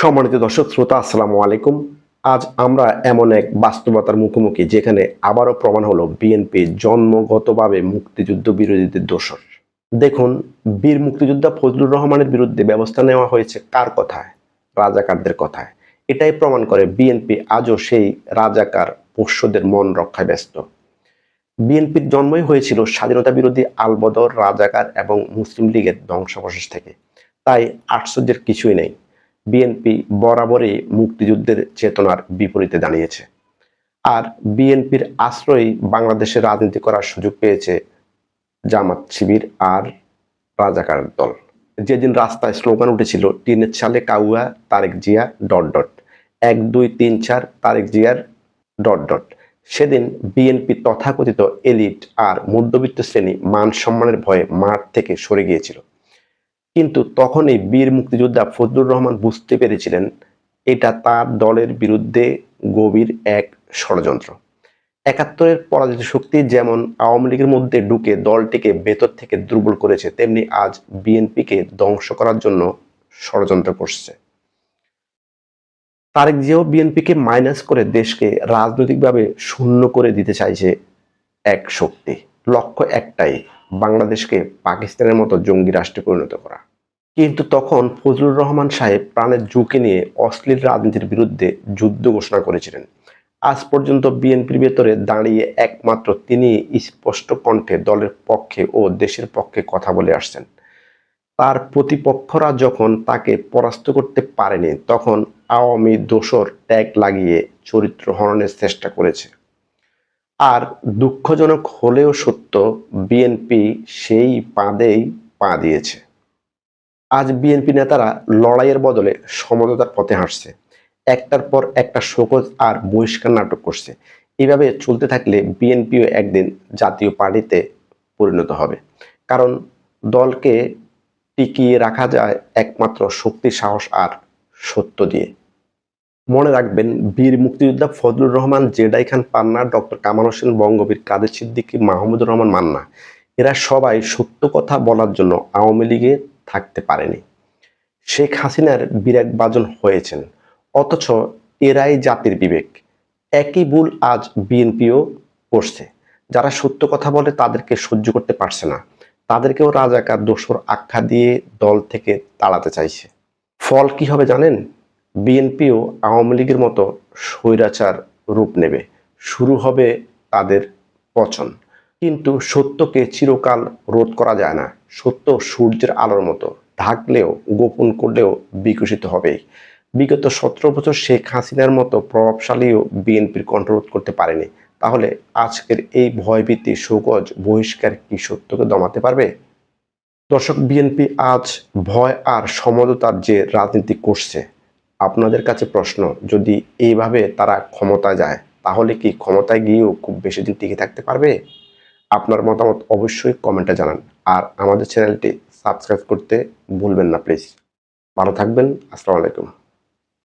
সম্মানিত দর্শক, শ্রোতা, আসসালামু আলাইকুম। আজ আমরা এমন এক বাস্তবতার মুখোমুখি, যেখানে আবারও প্রমাণ হলো বিএনপি জন্মগতভাবে মুক্তিযুদ্ধ বিরোধীদের দোষর। দেখুন, বীর মুক্তিযোদ্ধা ফজলুর রহমানের বিরুদ্ধে ব্যবস্থা নেওয়া হয়েছে কার কথায়? রাজাকারদের কথায়। এটাই প্রমাণ করে বিএনপি আজও সেই রাজাকার পোষ্যদের মন রক্ষায় ব্যস্ত। বিএনপির জন্মই হয়েছিল স্বাধীনতা বিরোধী আলবদর রাজাকার এবং মুসলিম লীগের ধ্বংসাবশেষ থেকে। তাই আশ্চর্যের কিছুই নেই। বিএনপি বরাবরই মুক্তিযুদ্ধের চেতনার বিপরীতে দাঁড়িয়েছে। আর বিএনপির আশ্রয়ই বাংলাদেশে রাজনীতি করার সুযোগ পেয়েছে জামাত শিবির আর রাজাকার দল। যেদিন রাস্তায় স্লোগান উঠেছিল, টিনের ছালে কাউয়া, তারেক জিয়া, ডট ডট। এক, দুই, তিন, চার, তারেক জিয়ার ডট ডট। সেদিন বিএনপি তথাকথিত এলিট আর মধ্যবিত্ত শ্রেণি মান সম্মানের ভয়ে মাঠ থেকে সরে গিয়েছিল। কিন্তু তখনই বীর মুক্তিযোদ্ধা ফজলুর রহমান বুঝতে পেরেছিলেন এটা তার দলের বিরুদ্ধে গভীর এক ষড়যন্ত্র। একাত্তরের পরাজিত শক্তি যেমন আওয়ামী লীগের মধ্যে ঢুকে দলটিকে ভেতর থেকে দুর্বল করেছে, তেমনি আজ বিএনপিকে ধ্বংস করার জন্য ষড়যন্ত্র করছে। তারেক জিয়াও বিএনপিকে মাইনাস করে দেশকে রাজনৈতিকভাবে শূন্য করে দিতে চাইছে এক শক্তি। লক্ষ্য একটাই, বাংলাদেশকে পাকিস্তানের মতো জঙ্গি রাষ্ট্রে পরিণত করা। কিন্তু তখন ফজলুর রহমান সাহেব প্রাণের ঝুঁকি নিয়ে অশ্লীল রাজনীতির বিরুদ্ধে যুদ্ধ ঘোষণা করেছিলেন। আজ পর্যন্ত বিএনপির ভেতরে দাঁড়িয়ে একমাত্র তিনি স্পষ্ট কণ্ঠে দলের পক্ষে ও দেশের পক্ষে কথা বলে আসছেন। তার প্রতিপক্ষরা যখন তাকে পরাস্ত করতে পারেনি, তখন আওয়ামী দোসর ট্যাগ লাগিয়ে চরিত্র হরণের চেষ্টা করেছে। আর দুঃখজনক হলেও সত্য, বিএনপি সেই পাদেই পা দিয়েছে। আজ বিএনপি নেতারা লড়াইয়ের বদলে সমঝোতার পথে হাঁটছে। একটার পর একটা শোকজ আর বহিষ্কার নাটক করছে। এভাবে চলতে থাকলে বিএনপিও একদিন জাতীয় পার্টিতে পরিণত হবে। কারণ দলকে টিকিয়ে রাখা যায় একমাত্র শক্তি সাহস আর সত্য দিয়ে। মনে রাখবেন, বীর মুক্তিযোদ্ধা Fazlur Rahman, Z I Khan Panna, doctor Kamal Hossain Bangabir, Kader Siddiqui, Mahmudur Rahman Manna, এরা সবাই সত্য কথা বলার জন্য আওয়ামী লীগে থাকতে পারেনি। শেখ হাসিনার বিরাট বাজন হয়েছেন। অথচ এরাই জাতির বিবেক। একই ভুল আজ বিএনপিও করছে। যারা সত্য কথা বলে তাদেরকে সহ্য করতে পারছে না। তাদেরকেও রাজাকার দোসর আখ্যা দিয়ে দল থেকে তাড়াতে চাইছে। ফল কি হবে জানেন? বিএনপিও আওয়ামী লীগের মতো স্বৈরাচার রূপ নেবে। শুরু হবে তাদের পচন। কিন্তু সত্যকে চিরকাল রোধ করা যায় না। সত্য সূর্যের আলোর মতো। ঢাকলেও গোপন করলেও বিকশিত হবে। বিগত সতেরো বছর শেখ হাসিনার মতো প্রভাবশালীও বিএনপির কণ্ঠরোধ করতে পারেনি। তাহলে আজকের এই ভয়ভীতি সুগজ বহিষ্কার কি সত্যকে দমাতে পারবে? দর্শক, বিএনপি আজ ভয় আর সমঝোতার যে রাজনীতি করছে, আপনাদের কাছে প্রশ্ন, যদি এইভাবে তারা ক্ষমতায় যায়, তাহলে কি ক্ষমতায় গিয়েও খুব বেশি দিন টিকে থাকতে পারবে? আপনার মতামত অবশ্যই কমেন্টে জানান। আর আমাদের চ্যানেলটি সাবস্ক্রাইব করতে ভুলবেন না প্লিজ। ভালো থাকবেন আসসালামু আলাইকুম।